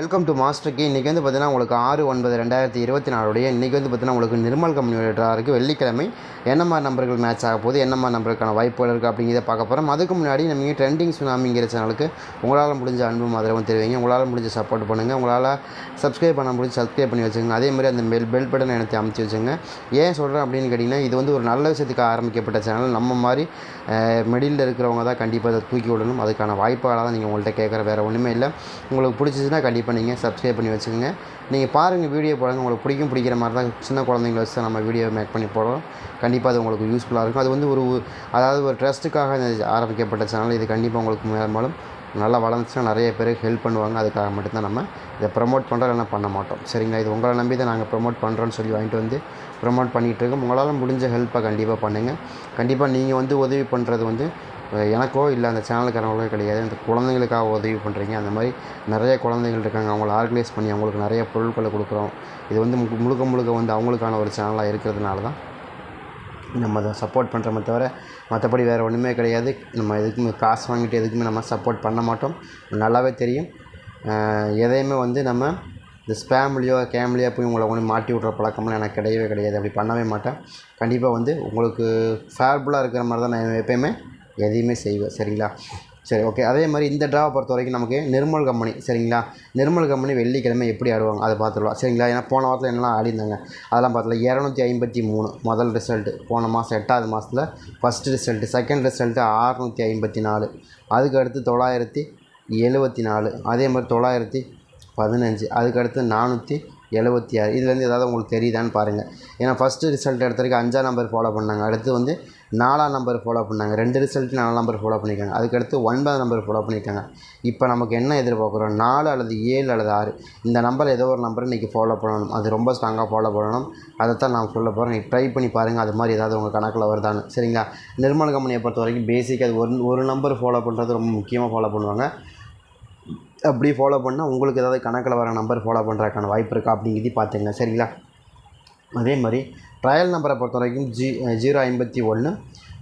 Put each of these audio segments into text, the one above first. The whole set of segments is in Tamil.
வெல்கம் டு மாஸ்டர் இன்றைக்கி வந்து பார்த்தீங்கன்னா உங்களுக்கு ஆறு ஒன்பது ரெண்டாயிரத்தி இருபத்தி நாலுடைய இன்றைக்கி வந்து பார்த்தீங்கன்னா உங்களுக்கு நிர்மல் கம்பெனியோட இருக்குது வெள்ளிக்கிழமை என்ன மாதிரி நம்பர்கள் மேட்ச் ஆக போகுது என்ன மாதிரி நம்பருக்கான வாய்ப்புகள் இருக்குது அப்படிங்கிறத பார்க்க போகிறோம் அதுக்கு முன்னாடி நம்ம ட்ரெண்டிங் சுனாமிங்கிற சேனலுக்கு உங்களால் முடிஞ்ச அன்பும் ஆதரவும் தெரிவிங்க. உங்களால் முடிஞ்ச சப்போர்ட் பண்ணுங்கள் உங்களால் சப்ஸ்கிரைப் பண்ண முடிஞ்சு சப்ஸ்கிரைப் பண்ணி வச்சுங்க. அதே மாதிரி அந்த பெல் பெல் பட்டன் எனக்கு அமைச்சு வச்சுங்க. ஏன் சொல்கிறேன் அப்படின்னு கேட்டிங்கன்னா இது வந்து ஒரு நல்ல விஷயத்துக்கு ஆரம்பிக்கப்பட்ட சேனல் நம்ம மாதிரி மிடில் இருக்கிறவங்க தான் கண்டிப்பாக அதை தூக்கி விடணும். அதுக்கான வாய்ப்புகளாக தான் நீங்கள் உங்கள்கிட்ட கேட்குற வேறு ஒன்றுமே இல்லை. உங்களுக்கு பிடிச்சிச்சுன்னா கண்டிப்பாக பண்ணிங்க சப்ஸ்கிரைப் பண்ணி வச்சுக்கோங்க. நீங்கள் பாருங்கள் வீடியோ போடுங்க உங்களுக்கு பிடிக்கும் பிடிக்கிற மாதிரி தான் சின்ன குழந்தைங்கள வச்சு நம்ம வீடியோ மேக் பண்ணி போடுறோம். கண்டிப்பாக அது உங்களுக்கு யூஸ்ஃபுல்லாக இருக்கும். அது வந்து ஒரு அதாவது ஒரு ட்ரஸ்ட்டுக்காக ஆரம்பிக்கப்பட்ட சேனல் இது கண்டிப்பாக உங்களுக்கு மேலும் நல்லா வளர்ந்துச்சுன்னா நிறைய பேருக்கு ஹெல்ப் பண்ணுவாங்க. அதுக்காக மட்டும்தான் நம்ம இதை ப்ரமோட் பண்ணுறோம் இல்லைனா பண்ண மாட்டோம். சரிங்களா? இது உங்களை நம்பி தான் நாங்கள் ப்ரமோட் பண்ணுறோன்னு சொல்லி வாங்கிட்டு வந்து ப்ரமோட் பண்ணிகிட்ருக்கோம் உங்களால் முடிஞ்ச ஹெல்ப்பை கண்டிப்பாக பண்ணுங்கள் கண்டிப்பாக நீங்கள் வந்து உதவி பண்ணுறது வந்து எனக்கோ இல்லை அந்த சேனலுக்காரங்களோ கிடையாது. இந்த குழந்தைங்களுக்காக உதவி பண்ணுறீங்க அந்த மாதிரி நிறைய குழந்தைகள் இருக்காங்க. அவங்கள ஆர்கனைஸ் பண்ணி அவங்களுக்கு நிறைய பொருட்களை கொடுக்குறோம். இது வந்து மு- முழுக்க முழுக்க வந்து அவங்களுக்கான ஒரு சேனலாக இருக்கிறதுனால தான் நம்ம அதை சப்போர்ட் பண்ணுறோமே தவிர மற்றபடி வேறு ஒன்றுமே கிடையாது. நம்ம எதுக்குமே காசு வாங்கிட்டு எதுக்குமே நம்ம சப்போர்ட் பண்ண மாட்டோம். நல்லாவே தெரியும். எதையுமே வந்து நம்ம இந்த ஸ்பேம்லேயோ கேம்லேயோ போய் உங்களை கொண்டு மாட்டி விட்ற பழக்கம்லாம் எனக்கு கிடையவே கிடையாது. அப்படி பண்ணவே மாட்டேன். கண்டிப்பாக வந்து உங்களுக்கு ஃபேர்ஃபுல்லாக இருக்கிற மாதிரி தான் நான் எப்பயுமே எதையுமே செய்வேன் சரிங்களா? சரி ஓகே அதே மாதிரி இந்த ட்ராவை பொறுத்த வரைக்கும் நமக்கு நிர்மல் கம்பெனி சரிங்களா? நிர்மல் கம்பெனி வெள்ளிக்கிழமை எப்படி ஆடுவாங்க? அதை பார்த்துடலாம் சரிங்களா? ஏன்னா போன வாரத்தில் என்னெல்லாம் ஆடிருந்தாங்க அதெல்லாம் பார்த்துல இரநூத்தி ஐம்பத்தி மூணு முதல் ரிசல்ட்டு போன மாதம் எட்டாவது மாதத்தில் ஃபஸ்ட்டு ரிசல்ட்டு செகண்ட் ரிசல்ட்டு ஆறுநூற்றி ஐம்பத்தி நாலு. அதுக்கு அடுத்து தொள்ளாயிரத்தி எழுபத்தி நாலு. அதே மாதிரி தொள்ளாயிரத்தி பதினஞ்சு. அதுக்கடுத்து நானூற்றி எழுபத்தி ஆறு. இதுலேருந்து ஏதாவது உங்களுக்கு தெரியுதான்னு பாருங்கள் ஏன்னா ஃபஸ்ட்டு ரிசல்ட் எடுத்த வரைக்கும் அஞ்சாம் நம்பர் ஃபாலோ பண்ணாங்க. அடுத்து வந்து நாலாம் நம்பர் ஃபாலோ பண்ணாங்க ரெண்டு ரிசல்ட் நாலாம் நம்பர் ஃபாலோ பண்ணியிருக்காங்க அதுக்கடுத்து ஒன்பதாம் நம்பர் ஃபாலோ பண்ணியிருக்காங்க இப்போ நமக்கு என்ன எதிர்பார்க்குறோம்? நாலு அல்லது ஏழு அல்லது ஆறு. இந்த நம்பர் ஏதோ ஒரு நம்பர் இன்றைக்கி ஃபாலோ பண்ணணும். அது ரொம்ப ஸ்ட்ராங்காக ஃபாலோ பண்ணணும். அதை தான் நான் சொல்ல போகிறேன் நீங்கள் ட்ரை பண்ணி பாருங்கள் அது மாதிரி ஏதாவது உங்கள் கணக்கில் வருதான்னு. சரிங்களா? நிர்மல் கம்பெனியை பொறுத்த வரைக்கும் பேசிக்காக அது ஒரு ஒரு நம்பர் ஃபாலோ பண்ணுறது ரொம்ப முக்கியமாக ஃபாலோ பண்ணுவாங்க. அப்படி ஃபாலோ பண்ணால் உங்களுக்கு ஏதாவது கணக்கில் வர நம்பர் ஃபாலோ பண்ணுறதுக்கான வாய்ப்பு இருக்கா? அப்படிங்கிறது பார்த்துங்க சரிங்களா? அதே மாதிரி ட்ரையல் நம்பரை பொறுத்த வரைக்கும் ஜி ஜீரோ ஐம்பத்தி ஒன்று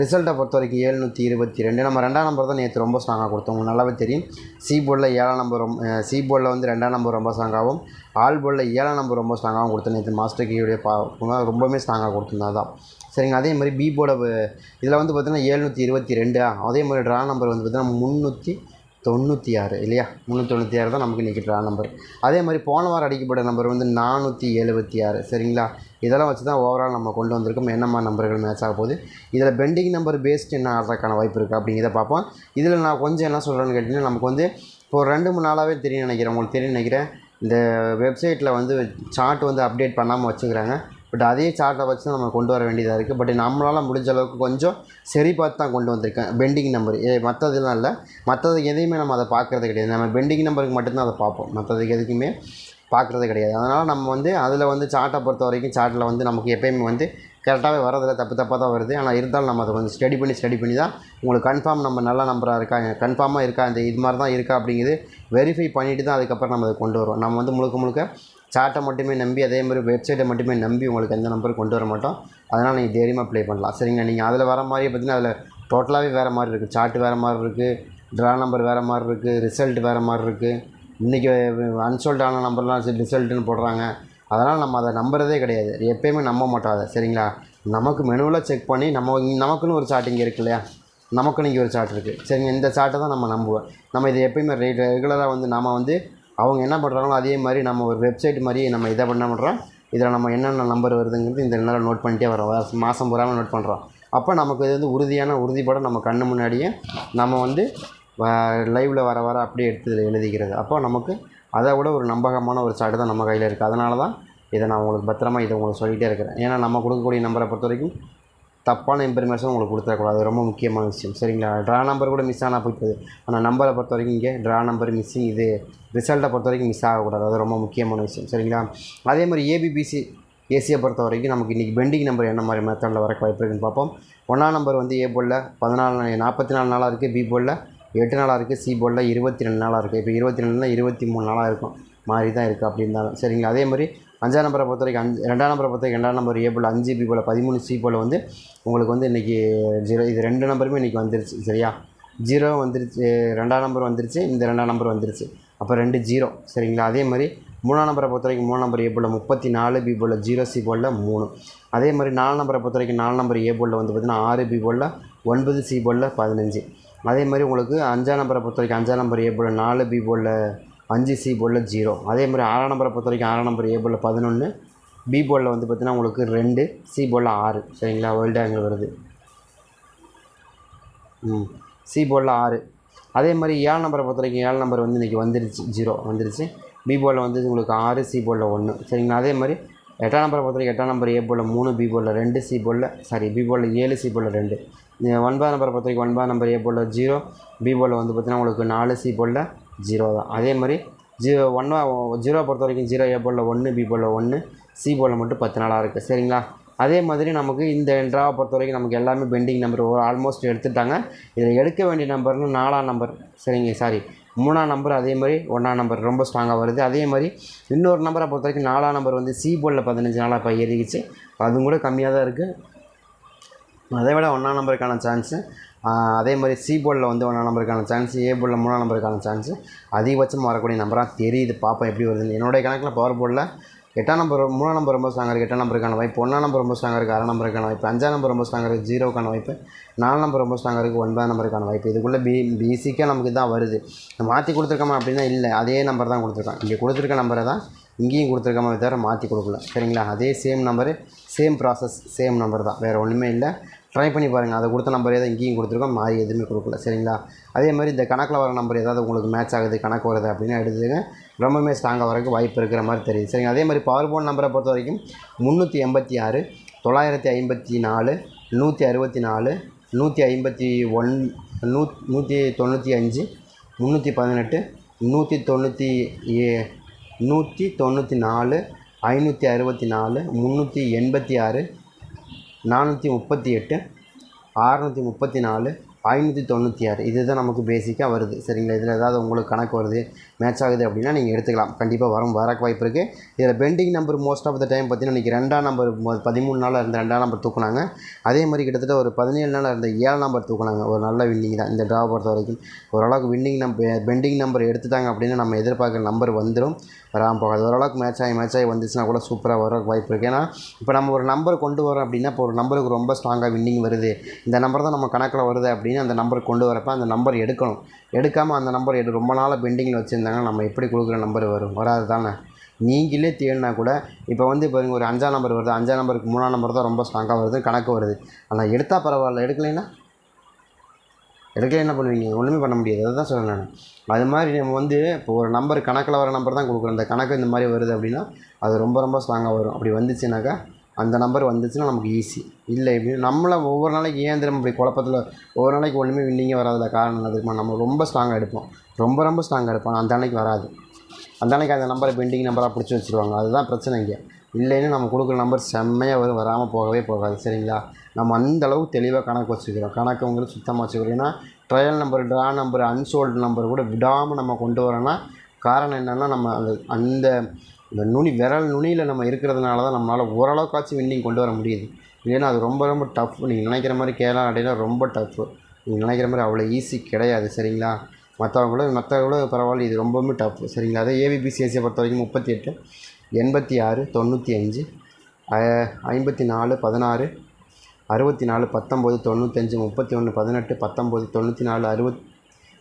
ரிசல்ட்டை பொறுத்த வரைக்கும் ஏழ்நூற்றி இருபத்தி ரெண்டு. நம்ம ரெண்டாம் நம்பர் தான் நேற்று ரொம்ப ஸ்ட்ராங்காக கொடுத்தோம். உங்களுக்கு நல்லாவே தெரியும். சி போர்டில் ஏழாம் நம்பர் ரொம்ப சி போர்டில் வந்து ரெண்டாம் நம்பர் ரொம்ப ஸ்ட்ராங்காகவும் ஆல் போர்டில் ஏழாம் நம்பர் ரொம்ப ஸ்ட்ராங்காகவும் கொடுத்தோம் நேற்று மாஸ்டர் கீயோடைய பா ரொம்பவுமே ஸ்ட்ராங்காக கொடுத்துருந்தா தான் சரிங்க அதே மாதிரி பி போர்டை இதில் வந்து பார்த்திங்கன்னா ஏழ்நூற்றி இருபத்தி ரெண்டு அதே மாதிரி ட்ரா நம்பர் வந்து பார்த்திங்கன்னா முந்நூற்றி தொண்ணூற்றி ஆறு இல்லையா? முந்நூற்றி தொண்ணூற்றி ஆறு தான் நமக்கு இன்றைக்கி ட்ரா நம்பர் அதே மாதிரி போன வாரம் அடிக்கப்பட்ட நம்பர் வந்து நானூற்றி எழுபத்தி ஆறு சரிங்களா? இதெல்லாம் வச்சு தான் ஓவரால் நம்ம கொண்டு வந்திருக்கோம். என்னம்மா நம்பர்கள் மேட்ச் ஆக போகுது? இதில் பெண்டிங் நம்பர் பேஸ்ட் என்ன ஆடுறதுக்கான வாய்ப்பு இருக்குது அப்படிங்கிறத பார்ப்போம். இதில் நான் கொஞ்சம் என்ன சொல்கிறேன்னு கேட்டிங்கன்னா நமக்கு வந்து இப்போ ஒரு ரெண்டு மூணு நாளாகவே தெரியும் நினைக்கிறேன். உங்களுக்கு தெரியும் நினைக்கிறேன். இந்த வெப்சைட்டில் வந்து சார்ட் வந்து அப்டேட் பண்ணாமல் வச்சுக்கிறாங்க. பட் அதே சார்ட்டை வச்சு தான் நம்ம கொண்டு வர வேண்டியதாக இருக்குது பட் நம்மளால் முடிஞ்ச அளவுக்கு கொஞ்சம் சரி பார்த்து தான் கொண்டு வந்திருக்கேன். பெண்டிங் நம்பர் ஏ மற்றதுலாம் இல்லை. மற்றதுக்கு எதையுமே நம்ம அதை பார்க்குறது கிடையாது. நம்ம பெண்டிங் நம்பருக்கு மட்டும்தான் அதை பார்ப்போம். மற்றதுக்கு எதுக்குமே பார்க்குறது கிடையாது. அதனால் நம்ம வந்து அதில் வந்து சார்ட்டை பொறுத்த வரைக்கும் சார்ட்டில் வந்து நமக்கு எப்பயுமே வந்து கரெக்டாகவே வரதில்ல தப்பு தப்பாக தான் வருது. ஆனால் இருந்தாலும் நம்ம அதை கொஞ்சம் ஸ்டடி பண்ணி ஸ்டடி பண்ணி தான் உங்களுக்கு கன்ஃபார்ம் நம்ம நல்ல நம்பராக இருக்கா கன்ஃபார்மாக இருக்கா இந்த இது மாதிரி தான் இருக்கா அப்படிங்கிறது வெரிஃபை பண்ணிவிட்டு தான் அதுக்கப்புறம் நம்ம அதை கொண்டு வருவோம். நம்ம வந்து முழுக்க முழுக்க சார்ட்டை மட்டுமே நம்பி அதே மாதிரி வெப்சைட்டை மட்டுமே நம்பி உங்களுக்கு எந்த நம்பரும் கொண்டு வர மாட்டோம். அதனால் நீங்கள் தைரியமாக ப்ளே பண்ணலாம். சரிங்க நீங்கள் அதில் வர மாதிரியே பார்த்தீங்கன்னா அதில் டோட்டலாகவே வேறு மாதிரி இருக்குது சார்ட் வேறு மாதிரி இருக்குது ட்ரா நம்பர் வேறு மாதிரி இருக்குது ரிசல்ட் வேறு மாதிரி இருக்குது இன்றைக்கி அன்சோல்ட் ஆன நம்பர்லாம் ரிசல்ட்டுன்னு போடுறாங்க. அதனால் நம்ம அதை நம்புறதே கிடையாது. எப்பயுமே நம்ப மாட்டோம் அதை. சரிங்களா? நமக்கு மெனுவில் செக் பண்ணி நம்ம நமக்குன்னு ஒரு சார்ட் இங்கே இருக்கு இல்லையா? நமக்குன்னு இங்கே ஒரு சார்ட் இருக்குது சரிங்க இந்த சார்ட்டை தான் நம்ம நம்புவோம். நம்ம இது எப்பயுமே ரெகுலராக வந்து நம்ம வந்து அவங்க என்ன பண்ணுறாங்களோ அதே மாதிரி நம்ம ஒரு வெப்சைட் மாதிரி நம்ம இதை பண்ண பண்ணுறோம் இதில் நம்ம என்னென்ன நம்பர் வருதுங்கிறது இந்த நேரம் நோட் பண்ணிட்டே வரோம் மாதம் பூராமல் நோட் பண்ணுறோம் அப்போ நமக்கு இது வந்து உறுதியான உறுதிப்பட நம்ம கண்ணு முன்னாடியே நம்ம வந்து லைவில் வர வர அப்படியே எடுத்து இதில் எழுதிக்கிறது. அப்போ நமக்கு அதை விட ஒரு நம்பகமான ஒரு சாட்டு தான் நம்ம கையில் இருக்குது அதனால தான் இதை நான் உங்களுக்கு பத்திரமா இதை உங்களுக்கு சொல்லிகிட்டே இருக்கிறேன். ஏன்னா நம்ம கொடுக்கக்கூடிய நம்பரை பொறுத்த வரைக்கும் தப்பான இன்ஃபர்மேஷன் உங்களுக்கு கொடுத்துடக்கூடாது. அது ரொம்ப முக்கியமான விஷயம். சரிங்களா? ட்ரா நம்பர் கூட மிஸ் ஆனால் போய்க்குது. ஆனால் நம்பரை பொறுத்த வரைக்கும் இங்கே ட்ரா நம்பர் மிஸ்ஸிங் இது ரிசல்ட்டை பொறுத்த வரைக்கும் மிஸ் ஆகக்கூடாது. அது ரொம்ப முக்கியமான விஷயம். சரிங்களா? அதே மாதிரி ஏபிபிசி ஏசியை பொறுத்த வரைக்கும் நமக்கு இன்றைக்கி பெண்டிங் நம்பர் என்ன மாதிரி மெத்தடில் வர வாய்ப்பு இருக்குன்னு பார்ப்போம். ஒன்றாம் நம்பர் வந்து ஏ போலில் பதினாலு நாற்பத்தி நாலு நாளாக இருக்குது பி போலில் எட்டு நாளாக இருக்குது சி போலில் இருபத்தி ரெண்டு நாளாக இருக்குது இப்போ இருபத்தி ரெண்டுனா இருபத்தி மூணு நாளாக இருக்கும். மாதிரி தான் இருக்குது அப்படி இருந்தாலும் சரிங்களா? அதே மாதிரி அஞ்சாம் நம்பரை பொறுத்த வரைக்கும் அஞ்சு ரெண்டாம் நம்பரை பொறுத்த வரைக்கும் ரெண்டாம் நம்பர் ஏ போல் அஞ்சு பி போல் பதிமூணு சி போல் வந்து உங்களுக்கு வந்து இன்றைக்கி ஜீரோ இது ரெண்டு நம்பருமே இன்றைக்கி வந்துருச்சு சரியா? ஜீரோ வந்துருச்சு ரெண்டாம் நம்பர் வந்துருச்சு இந்த ரெண்டாம் நம்பர் வந்துருச்சு. அப்போ ரெண்டு ஜீரோ சரிங்களா? அதே மாதிரி மூணாம் நம்பரை பொறுத்த வரைக்கும் மூணு நம்பர் ஏ போல் முப்பத்தி நாலு பி போல் ஜீரோ சி போலில் மூணு. அதே மாதிரி நாலு நம்பரை பொறுத்த வரைக்கும் நாலு நம்பர் ஏ போலில் வந்து பார்த்திங்கன்னா ஆறு பி போலில் ஒன்பது சி போலில் பதினஞ்சு. அதே மாதிரி உங்களுக்கு அஞ்சாம் நம்பரை பொறுத்த வரைக்கும் அஞ்சாம் நம்பர் ஏ போல் நாலு பி போலில் அஞ்சு சி போலில் ஜீரோ. அதே மாதிரி ஆறாம் நம்பரை பொறுத்த வரைக்கும் ஆறாம் நம்பர் ஏ போலில் பதினொன்று பி போலில் வந்து பார்த்திங்கன்னா உங்களுக்கு ரெண்டு சி போலில் ஆறு. சரிங்களா? வேர்ல்டு ஆங்கிள் வருது. ம். சி போர்டில் ஆறு. அதே மாதிரி ஏழு நம்பரை பொறுத்த வரைக்கும் ஏழு நம்பர் வந்து இன்றைக்கி வந்துருச்சு ஜீரோ வந்துருச்சு. பி போர்டில் வந்து உங்களுக்கு ஆறு சி போர்டில் ஒன்று சரிங்களா? அதே மாதிரி எட்டாம் நம்பரை பொறுத்த வரைக்கும் எட்டாம் நம்பர் ஏ போர்டில் மூணு பி போர்டில் ரெண்டு சி போர்டில் சாரி பி போர்டில் ஏழு சி போர்டில் ரெண்டு. ஒன்பதாம் நம்பரை பொறுத்த வரைக்கும் ஒன்பதாம் நம்பர் ஏ போர்டில் ஜீரோ பி போர்டில் வந்து பார்த்திங்கன்னா உங்களுக்கு நாலு சி போர்டில் ஜீரோ தான். அதே மாதிரி ஜீரோ ஒன்றா ஜீரோ பொறுத்த வரைக்கும் ஜீரோ ஏ போலில் ஒன்று பி போலில் ஒன்று சி போலில் மட்டும் பத்து நாளாக இருக்குது சரிங்களா? அதே மாதிரி நமக்கு இந்த ட்ராவை பொறுத்த வரைக்கும் நமக்கு எல்லாமே பெண்டிங் நம்பர் ஒரு ஆல்மோஸ்ட் எடுத்துட்டாங்க. இதில் எடுக்க வேண்டிய நம்பர்னு நாலாம் நம்பர் சரிங்க சாரி மூணாம் நம்பர் அதே மாதிரி ஒன்றாம் நம்பர் ரொம்ப ஸ்ட்ராங்காக வருது. அதே மாதிரி இன்னொரு நம்பரை பொறுத்த வரைக்கும் நாலாம் நம்பர் வந்து சி போலில் பதினஞ்சு நாளாக இப்போ ஏறிக்கிச்சு. அதுவும் கூட கம்மியாக தான் இருக்குது அதை விட ஒன்றாம் நம்பருக்கான சான்ஸு அதே மாதிரி சி போர்டில் வந்து ஒன்றாம் நம்பருக்கான சான்ஸ் ஏ போர்டில் மூணாம் நம்பருக்கான சான்ஸ் அதிகபட்சம் வரக்கூடிய நம்பராக தெரியுது பார்ப்போம் எப்படி வருதுன்னு. என்னுடைய கணக்கில் பவர் போர்டில் எட்டாம் நம்பர் மூணாம் நம்பர் ரொம்ப ஸ்ட்ராங்காக இருக்குது எட்டாம் நம்பருக்கான வாய்ப்பு. ஒன்றாம் நம்பர் ரொம்ப ஸ்ட்ராங்காக இருக்குது ஆறாம் நம்பருக்கான வாய்ப்பு. அஞ்சாம் நம்பர் ரொம்ப ஸ்ட்ராங்காக இருக்குது ஜீரோக்கான வாய்ப்பு. நாலு நம்பர் ரொம்ப ஸ்ட்ராங்காக இருக்குது ஒன்பதாம் நம்பருக்கான வாய்ப்பு. இதுக்குள்ளே பி பேசிக்காக நமக்கு தான் வருது. மாற்றி கொடுத்துருக்கோமா அப்படின்னா இல்லை அதே நம்பர் தான் கொடுத்துருக்கோம் இங்கே கொடுத்துருக்க நம்பரை தான் இங்கேயும் கொடுத்துருக்கோமா தவிர மாற்றி கொடுக்கல. சரிங்களா? அதே same number same process same number தான். வேறு ஒன்றுமே இல்லை. ட்ரை பண்ணி பாருங்கள் அதை கொடுத்த நம்பரே தான் இங்கேயும் கொடுத்துருக்கோம். மாறி எதுவுமே கொடுக்கல. சரிங்களா? அதே மாதிரி இந்த கணக்கில் வர நம்பர் ஏதாவது உங்களுக்கு மேட்ச் ஆகுது கணக்கு வருது அப்படின்னு எடுத்துங்க ரொம்பவுமே ஸ்ட்ராங்காக வரக்கு வாய்ப்பு இருக்கிற மாதிரி தெரியுது. சரிங்க. அதே மாதிரி பவர் போன் நம்பரை பொறுத்த வரைக்கும் முந்நூற்றி எண்பத்தி ஆறு தொள்ளாயிரத்தி ஐம்பத்தி நாலு நூற்றி அறுபத்தி நாலு நூற்றி ஐம்பத்தி ஒன் நூ நூற்றி தொண்ணூற்றி அஞ்சு முந்நூற்றி பதினெட்டு நூற்றி தொண்ணூற்றி ஏ நூற்றி தொண்ணூற்றி நாலு ஐநூற்றி அறுபத்தி நாலு முந்நூற்றி எண்பத்தி ஆறு நானூற்றி முப்பத்தி எட்டு அறநூற்றி முப்பத்தி நாலு ஐநூற்றி தொண்ணூற்றி ஆறு. இதுதான் நமக்கு பேசிக்காக வருது. சரிங்களா? இதில் ஏதாவது உங்களுக்கு கணக்கு வருது மேட்ச் ஆகுது அப்படின்னா நீங்கள் எடுத்துக்கலாம். கண்டிப்பாக வரும் வரக்கு வாய்ப்பு இருக்குது இதில் pending number most of the time பார்த்தீங்கன்னா இன்றைக்கி ரெண்டாம் நம்பர் பதிமூணு நாளில் இருந்த ரெண்டாம் நம்பர் தூக்குனாங்க. அதே மாதிரி கிட்டத்தட்ட ஒரு பதினேழு நாளில் இருந்த ஏழாம் நம்பர் தூக்குனாங்க. ஒரு நல்ல வின்னிங் தான். இந்த ட்ரா பொறுத்த வரைக்கும். ஓரளவுக்கு வின்னிங் நம்பர் பெண்டிங் நம்பர் எடுத்துட்டாங்க அப்படின்னா நம்ம எதிர்பார்க்குற நம்பர் வந்துடும் வராமல் போகாது. ஓரளவுக்கு மேட்ச் ஆகி மேட்ச் ஆகி வந்துச்சுன்னா கூட சூப்பராக வர வாய்ப்பு இருக்குது ஏன்னா இப்போ நம்ம ஒரு நம்பர் கொண்டு வரோம் அப்படின்னா இப்போ ஒரு நம்பருக்கு ரொம்ப ஸ்ட்ராங்காக வின்னிங் வருது. இந்த நம்பர் தான் நம்ம கணக்கில் வருது அப்படின்னு அந்த நம்பர் கொண்டு வரப்போ அந்த நம்பர் எடுக்கணும். எடுக்காமல் அந்த நம்பர் எடு ரொம்ப நாளாக பெண்டிங்கில் வச்சுருந்தாங்கன்னா நம்ம எப்படி கொடுக்குற நம்பர் வரும்? வராது தானே? நீங்களே தேடினா கூட இப்போ வந்து இப்போ ஒரு அஞ்சாம் நம்பர் வருது அஞ்சாம் நம்பருக்கு மூணாம் நம்பர் தான் ரொம்ப ஸ்ட்ராங்காக வருது கணக்கு வருது. ஆனால் எடுத்தால் பரவாயில்ல எடுக்கலைன்னா? எடுக்கல என்ன பண்ணுவீங்க? ஒன்றுமே பண்ண முடியாது. அதை தான் சொல்கிறேன் நான். அது மாதிரி நம்ம வந்து இப்போ ஒரு நம்பர் கணக்கில் வர நம்பர் தான் கொடுக்குறோம் இந்த கணக்கு இந்த மாதிரி வருது அப்படின்னா அது ரொம்ப ரொம்ப ஸ்ட்ராங்காக வரும். அப்படி வந்துச்சுனாக்கா அந்த நம்பர் வந்துச்சுன்னா நமக்கு ஈஸி இல்லை இப்படி நம்மளை ஒவ்வொரு நாளைக்கு ஏன் திரும்ப இப்படி குழப்பத்தில் ஒவ்வொரு நாளைக்கு ஒன்றுமே வின்னிங்கே வராதுல காரணம் என்ன தெரியுமா நம்ம ரொம்ப ஸ்ட்ராங்காக எடுப்போம். ரொம்ப ரொம்ப ஸ்ட்ராங்காக எடுப்போம். அந்த அன்னைக்கு வராது. அந்த அன்னைக்கு அந்த நம்பரை பெண்டிங் நம்பராக பிடிச்சி வச்சுருவாங்க. அதுதான் பிரச்சனை இங்கே. இல்லைன்னு நம்ம கொடுக்குற நம்பர் செம்மையாக வரும் வராமல் போகவே போகாது. சரிங்களா? நம்ம அந்த தெளிவாக கணக்கு வச்சுக்கிறோம். கணக்குங்கிறது சுத்தமாக வச்சுக்கிறோம். ஏன்னா trial number draw number unsold number கூட விடாமல் நம்ம கொண்டு வரோன்னா காரணம் என்னென்னா நம்ம அந்த அந்த இந்த நுனி விரல் நுனியில் நம்ம இருக்கிறதுனால தான் நம்மளால் ஓரளவுக்காச்சும் வின்னிங் கொண்டு வர முடியுது. இல்லைன்னா அது ரொம்ப ரொம்ப டஃப் நீங்கள் நினைக்கிற மாதிரி கேரளா அப்படின்னா ரொம்ப டஃப்பு நீங்கள் நினைக்கிற மாதிரி அவ்வளோ ஈஸி கிடையாது சரிங்களா? மற்றவங்கள மற்றவங்கள பரவாயில்ல இது ரொம்பவுமே டஃப் சரிங்களா? அதே ஏபிபிசிஎஸ்சியை பொறுத்த வரைக்கும் முப்பத்தி எட்டு எண்பத்தி ஆறு தொண்ணூற்றி அஞ்சு ஐம்பத்தி நாலு பதினாறு அறுபத்தி நாலு பத்தொம்போது தொண்ணூத்தஞ்சு முப்பத்தி ஒன்று பதினெட்டு பத்தொம்போது தொண்ணூற்றி நாலு அறுபத்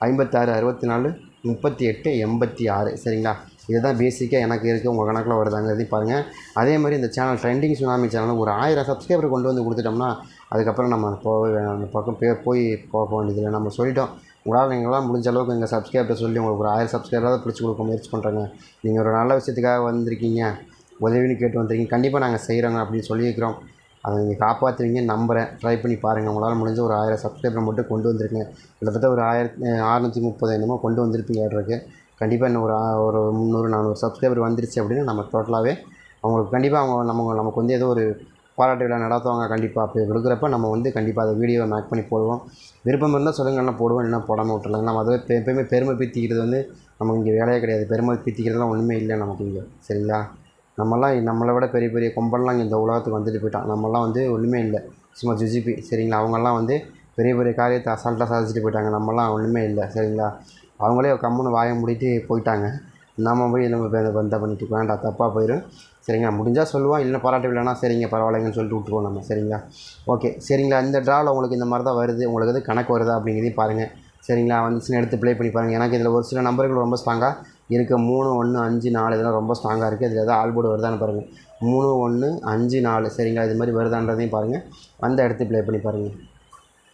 ஐம்பத்தாறு அறுபத்தி நாலு முப்பத்தி எட்டு எண்பத்தி ஆறு சரிங்களா? இதுதான் பேசிக்காக எனக்கு இருக்குது உங்கள் கணக்கில் வருதாங்கிறதையும் பாருங்கள் அதே மாதிரி இந்த சேனல் ட்ரெண்டிங் சுனாமி சேனல் ஒரு ஆயிரம் சப்ஸ்கிரைபர் கொண்டு வந்து கொடுத்துட்டோம்னா அதுக்கப்புறம் நம்ம போகவே அந்த பக்கம் பே போய் போக வேண்டியதில்லை. நம்ம சொல்லிட்டோம். உங்களால் நீங்களாம் முடிஞ்ச அளவுக்கு எங்கள் சப்ஸ்கிரைபர் சொல்லி உங்களுக்கு ஒரு ஆயிரம் சப்ஸ்கிரைபராக பிடிச்சி கொடுக்க முயற்சி பண்ணுறேங்க நீங்கள் ஒரு நல்ல விஷயத்துக்காக வந்திருக்கீங்க. உதவின்னு கேட்டு வந்திருக்கீங்க. கண்டிப்பாக நாங்கள் செய்கிறோங்க அப்படின்னு சொல்லியிருக்கிறோம். அதை நீங்கள் காப்பாற்றுவீங்க நம்புகிறேன் ட்ரை பண்ணி பாருங்கள் உங்களால் முடிஞ்ச ஒரு ஆயிரம் சப்ஸ்கிரைபர் மட்டும் கொண்டு வந்திருக்கேன் கிட்டத்தட்ட ஒரு ஆயிரத்தி அறநூற்றி முப்பது என்னமோ கொண்டு வந்திருப்பீங்க இருக்கு கண்டிப்பாக இன்னும் ஒரு ஒரு முந்நூறு நானூறு சப்ஸ்கிரைபர் வந்துருச்சு அப்படின்னா நம்ம டோட்டலாகவே அவங்களுக்கு கண்டிப்பாக அவங்க நம்ம நமக்கு வந்து ஏதோ ஒரு பாராட்டு விழா நடத்துவாங்க கண்டிப்பாக அப்படி கொடுக்குறப்ப நம்ம வந்து கண்டிப்பாக அதை வீடியோவை மேக் பண்ணி போடுவோம். விருப்பம் இருந்தால் சொல்லுங்கள் என்ன போடுவோம் இல்லைன்னா போடாமல் விட்டுலாம் நம்ம அதை எப்பயுமே பெருமை பீத்திக்கிறது வந்து நமக்கு இங்கே வேலையே கிடையாது. பெருமை பீத்திக்கிறதுலாம் ஒன்றுமே இல்லை நமக்கு இங்கே. சரிங்களா? நம்மலாம் நம்மளை விட பெரிய பெரிய கொம்பன்லாம் இங்கே இந்த உலகத்துக்கு வந்துட்டு போயிட்டான். நம்மலாம் வந்து ஒன்றுமே இல்லை. சும்மா ஜுஜிபி சரிங்களா? அவங்கெல்லாம் வந்து பெரிய பெரிய காரியத்தை அசால்ட்டாக சாதிச்சுட்டு போயிட்டாங்க. நம்மலாம் ஒன்றுமே இல்லை. சரிங்களா? அவங்களே கம்முன்னு வாயை மூடிட்டு போயிட்டாங்க. நம்ம போய் நம்ம வந்தால் பண்ணிட்டு வேண்டாம் தப்பாக போயிடும் சரிங்களா? முடிஞ்சால் சொல்லுவோம். இல்லை பாராட்டவில்லைனா சரிங்க பரவாயில்லைங்கன்னு சொல்லிட்டு விட்ருவோம் நம்ம. சரிங்களா? ஓகே. சரிங்களா? இந்த ட்ராவில் உங்களுக்கு இந்த மாதிரி தான் வருது. உங்களுக்கு எது கணக்கு வருதா அப்படிங்கிறதையும் பாருங்கள் சரிங்களா? வந்துச்சுன்னு எடுத்து ப்ளே பண்ணி பாருங்கள் எனக்கு இதில் ஒரு சில நம்பர்கள் ரொம்ப ஸ்ட்ராங்காக இருக்க. மூணு ஒன்று அஞ்சு நாலு இதெல்லாம் ரொம்ப ஸ்ட்ராங்காக இருக்குது இதில் எதாவது ஆல்போர்டு வருதான்னு பாருங்கள் மூணு ஒன்று அஞ்சு நாலு. சரிங்களா? இது மாதிரி வருதான்றதையும் பாருங்கள் வந்த எடுத்து ப்ளே பண்ணி பாருங்கள்